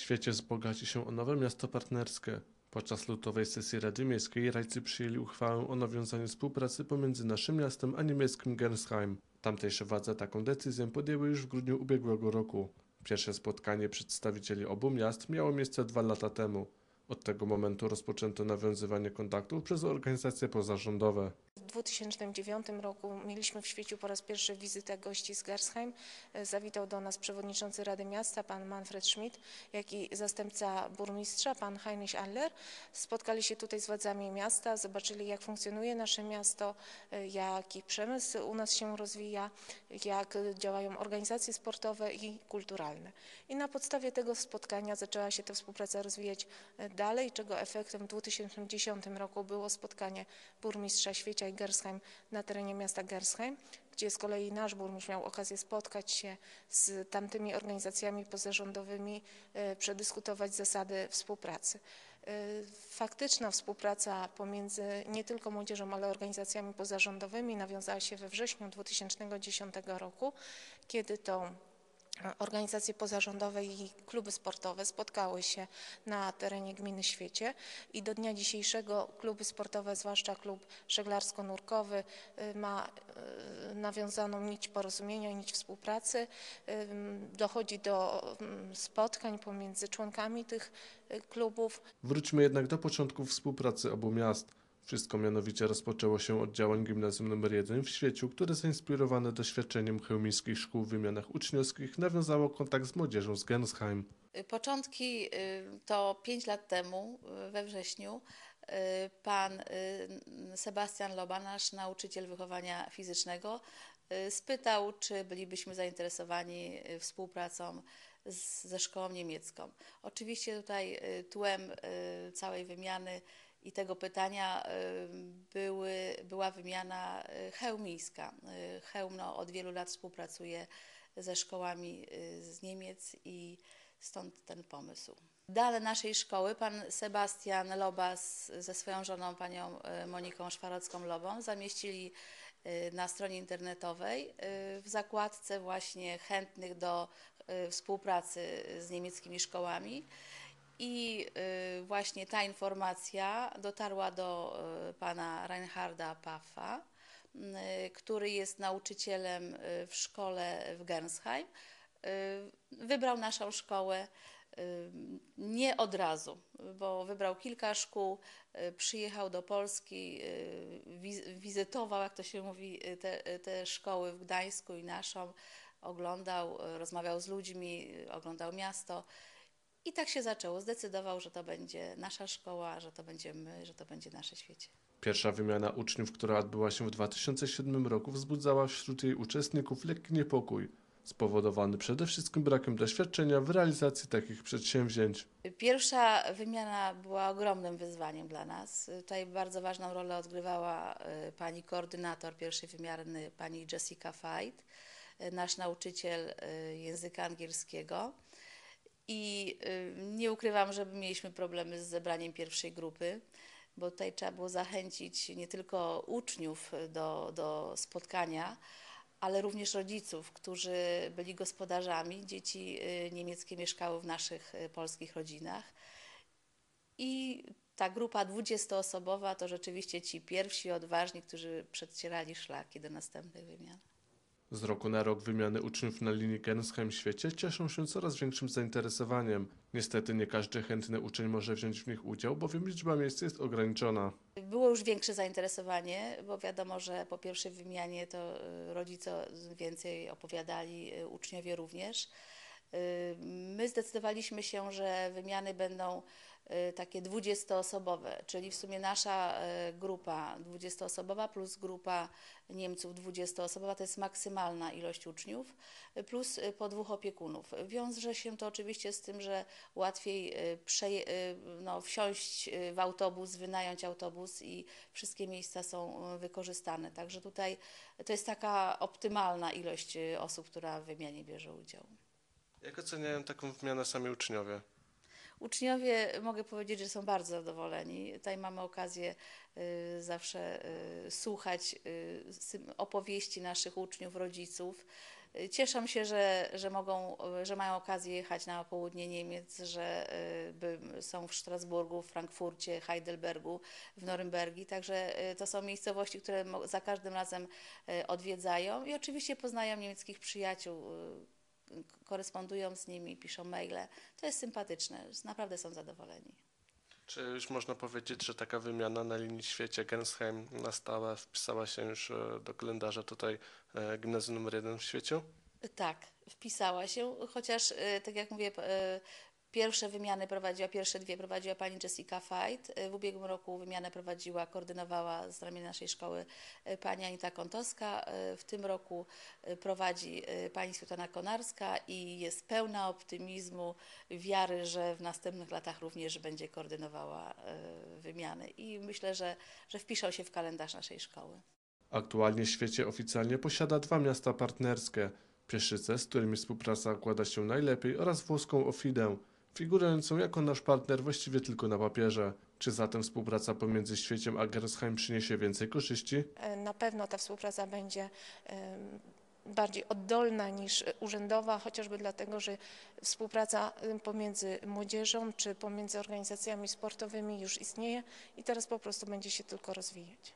świecie wzbogaci się o nowe miasto partnerskie. Podczas lutowej sesji Rady Miejskiej rajcy przyjęli uchwałę o nawiązaniu współpracy pomiędzy naszym miastem a niemieckim Gernsheim. Tamtejsze władze taką decyzję podjęły już w grudniu ubiegłego roku. Pierwsze spotkanie przedstawicieli obu miast miało miejsce dwa lata temu. Od tego momentu rozpoczęto nawiązywanie kontaktów przez organizacje pozarządowe. W 2009 roku mieliśmy w świeciu po raz pierwszy wizytę gości z Gersheim. E, Zawitał do nas przewodniczący Rady Miasta, pan Manfred Schmidt, jak i zastępca burmistrza, pan Heinrich Aller. Spotkali się tutaj z władzami miasta, zobaczyli jak funkcjonuje nasze miasto, e, jaki przemysł u nas się rozwija, jak działają organizacje sportowe i kulturalne. I na podstawie tego spotkania zaczęła się ta współpraca rozwijać e, dalej, czego efektem w 2010 roku było spotkanie burmistrza Świecia Gersheim na terenie miasta Gersheim, gdzie z kolei nasz burmistrz miał okazję spotkać się z tamtymi organizacjami pozarządowymi, e, przedyskutować zasady współpracy. E, Faktyczna współpraca pomiędzy nie tylko młodzieżą, ale organizacjami pozarządowymi nawiązała się we wrześniu 2010 roku, kiedy to Organizacje pozarządowe i kluby sportowe spotkały się na terenie gminy Świecie i do dnia dzisiejszego kluby sportowe, zwłaszcza klub żeglarsko-nurkowy, y, ma y, nawiązaną nić porozumienia, nić współpracy. Ym, Dochodzi do ym, spotkań pomiędzy członkami tych y, klubów. Wróćmy jednak do początków współpracy obu miast. Wszystko mianowicie rozpoczęło się od działań gimnazjum nr 1 w Świeciu, które zainspirowane doświadczeniem chełmińskich szkół w wymianach uczniowskich nawiązało kontakt z młodzieżą z Gensheim. Początki y, to 5 lat temu, y, we wrześniu, y, pan y, Sebastian Loba, nasz nauczyciel wychowania fizycznego, y, spytał, czy bylibyśmy zainteresowani y, współpracą z, ze szkołą niemiecką. Oczywiście tutaj y, tłem y, całej wymiany i tego pytania były, była wymiana y, chełmińska. Y, Chełm no, od wielu lat współpracuje ze szkołami y, z Niemiec i stąd ten pomysł. Dale naszej szkoły pan Sebastian Loba z, ze swoją żoną, panią Moniką Szwarocką-Lobą, zamieścili na stronie internetowej w zakładce właśnie chętnych do współpracy z niemieckimi szkołami. I y, właśnie ta informacja dotarła do y, pana Reinharda Paffa, y, który jest nauczycielem w szkole w Gernsheim. Wybrał naszą szkołę nie od razu, bo wybrał kilka szkół, przyjechał do Polski, wiz- wizytował, jak to się mówi, te, te szkoły w Gdańsku i naszą, oglądał, rozmawiał z ludźmi, oglądał miasto. I tak się zaczęło. Zdecydował, że to będzie nasza szkoła, że to będzie my, że to będzie nasze świecie. Pierwsza wymiana uczniów, która odbyła się w 2007 roku, wzbudzała wśród jej uczestników lekki niepokój, spowodowany przede wszystkim brakiem doświadczenia w realizacji takich przedsięwzięć. Pierwsza wymiana była ogromnym wyzwaniem dla nas. Tutaj bardzo ważną rolę odgrywała y, pani koordynator pierwszej wymiany, pani Jessica Fight, y, nasz nauczyciel y, języka angielskiego. I y, nie ukrywam, że mieliśmy problemy z zebraniem pierwszej grupy, bo tutaj trzeba było zachęcić nie tylko uczniów do, do spotkania, ale również rodziców, którzy byli gospodarzami. Dzieci y, niemieckie mieszkały w naszych y, polskich rodzinach. I ta grupa dwudziestoosobowa to rzeczywiście ci pierwsi odważni, którzy przedcierali szlaki do następnych wymian. Z roku na rok wymiany uczniów na linii Gensheim-Świecie cieszą się coraz większym zainteresowaniem. Niestety nie każdy chętny uczeń może wziąć w nich udział, bowiem liczba miejsc jest ograniczona. Było już większe zainteresowanie, bo wiadomo, że po pierwszej wymianie to y, rodzice więcej opowiadali, y, uczniowie również. Y, My zdecydowaliśmy się, że wymiany będą y, takie dwudziestoosobowe, czyli w sumie nasza y, grupa dwudziestoosobowa plus grupa Niemców dwudziestoosobowa to jest maksymalna ilość uczniów, plus po dwóch opiekunów. Wiąże się to oczywiście z tym, że łatwiej no, wsiąść w autobus, wynająć autobus i wszystkie miejsca są wykorzystane. Także tutaj to jest taka optymalna ilość osób, która w wymianie bierze udział. Jak oceniają taką wymianę sami uczniowie? Uczniowie mogę powiedzieć, że są bardzo zadowoleni. Tutaj mamy okazję y, zawsze y, słuchać y, opowieści naszych uczniów, rodziców. Cieszę się, że, że mogą, że mają okazję jechać na południe Niemiec, że są w Strasburgu, w Frankfurcie, Heidelbergu, w Norymbergi. Także to są miejscowości, które za każdym razem odwiedzają i oczywiście poznają niemieckich przyjaciół, korespondują z nimi, piszą maile. To jest sympatyczne, naprawdę są zadowoleni. Czy już można powiedzieć, że taka wymiana na linii świecie Gernsheim nastała, wpisała się już e, do kalendarza tutaj e, gimnazjum numer jeden w świecie? Tak, wpisała się, chociaż e, tak jak mówię, pierwsze wymiany prowadziła, pierwsze dwie prowadziła pani Jessica Fight. E, W ubiegłym roku wymianę prowadziła, koordynowała z ramienia naszej szkoły e, pani Anita Kontowska. E, W tym roku prowadzi pani Svetlana Konarska i jest pełna optymizmu, wiary, że w następnych latach również będzie koordynowała wymiany i myślę, że, że wpiszą się w kalendarz naszej szkoły. Aktualnie w świecie oficjalnie posiada dwa miasta partnerskie. Pieszyce, z którymi współpraca układa się najlepiej oraz włoską Ofidę, figurującą jako nasz partner właściwie tylko na papierze. Czy zatem współpraca pomiędzy Świeciem a Gersheim przyniesie więcej korzyści? E, Na pewno ta współpraca będzie em, bardziej oddolna niż e, urzędowa, chociażby dlatego, że współpraca e, pomiędzy młodzieżą czy pomiędzy organizacjami sportowymi już istnieje i teraz po prostu będzie się tylko rozwijać.